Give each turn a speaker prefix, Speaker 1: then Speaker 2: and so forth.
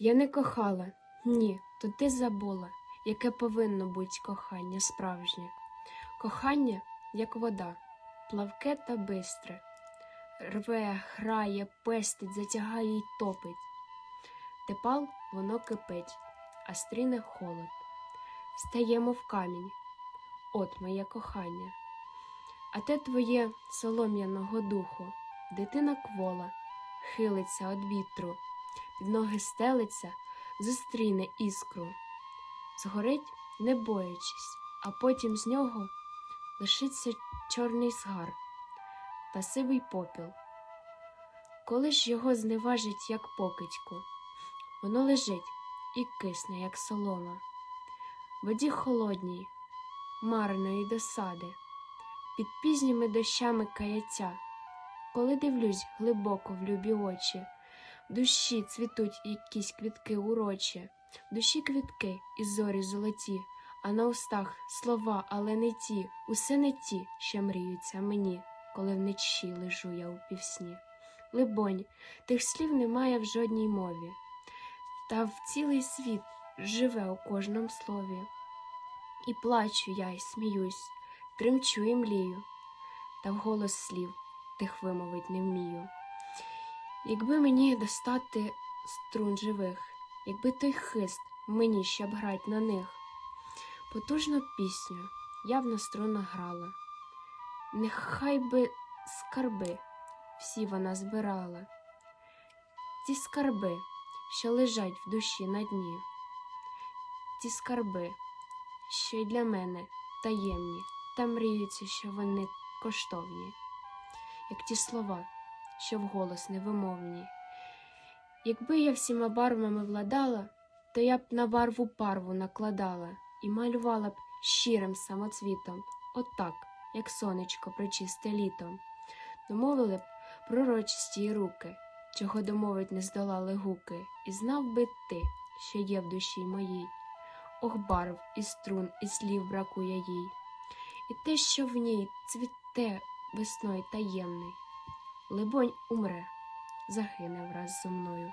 Speaker 1: Я не кохала, ні, то ти забула, яке повинно бути кохання справжнє. Кохання, як вода, плавке та бистре, рве, грає, пестить, затягає й топить. Тепал воно кипить, а стріне холод. Стаємо в камінь, от моє кохання. А те твоє солом'яного духу, дитина квола, хилиться од вітру, під ноги стелиться, зустріне іскру. Згорить, не боячись, а потім з нього лишиться чорний згар та сивий попіл. Коли ж його зневажить, як покидьку, воно лежить і кисне, як солома. Воді холодній, марної досади, під пізніми дощами каяття, коли дивлюсь глибоко в любі очі, душі цвітуть якісь квітки урочі, душі квітки і зорі золоті, а на устах слова, але не ті, усе не ті, що мріються мені, коли вночі лежу я у півсні. Либонь, тих слів немає в жодній мові, та в цілий світ живе у кожному слові. І плачу я, й сміюсь, тремчу і млію, та вголос слів тих вимовить не вмію. Якби мені достати струн живих, якби той хист мені щоб грать на них, потужну пісню я б на грала, нехай би скарби всі вона збирала, ті скарби, що лежать в душі на дні, ті скарби, що й для мене таємні, та мріються, що вони коштовні, як ті слова, що вголос невимовні. Якби я всіма барвами владала, то я б на барву парву накладала і малювала б щирим самоцвітом, отак, як сонечко прочисте літом. Домовили б пророчисті руки, чого домовить не здолали гуки, і знав би ти, що є в душі моїй. Ох, барв і струн, і слів бракує їй. І те, що в ній цвіте весною таємний, либонь умре, загине враз зо мною.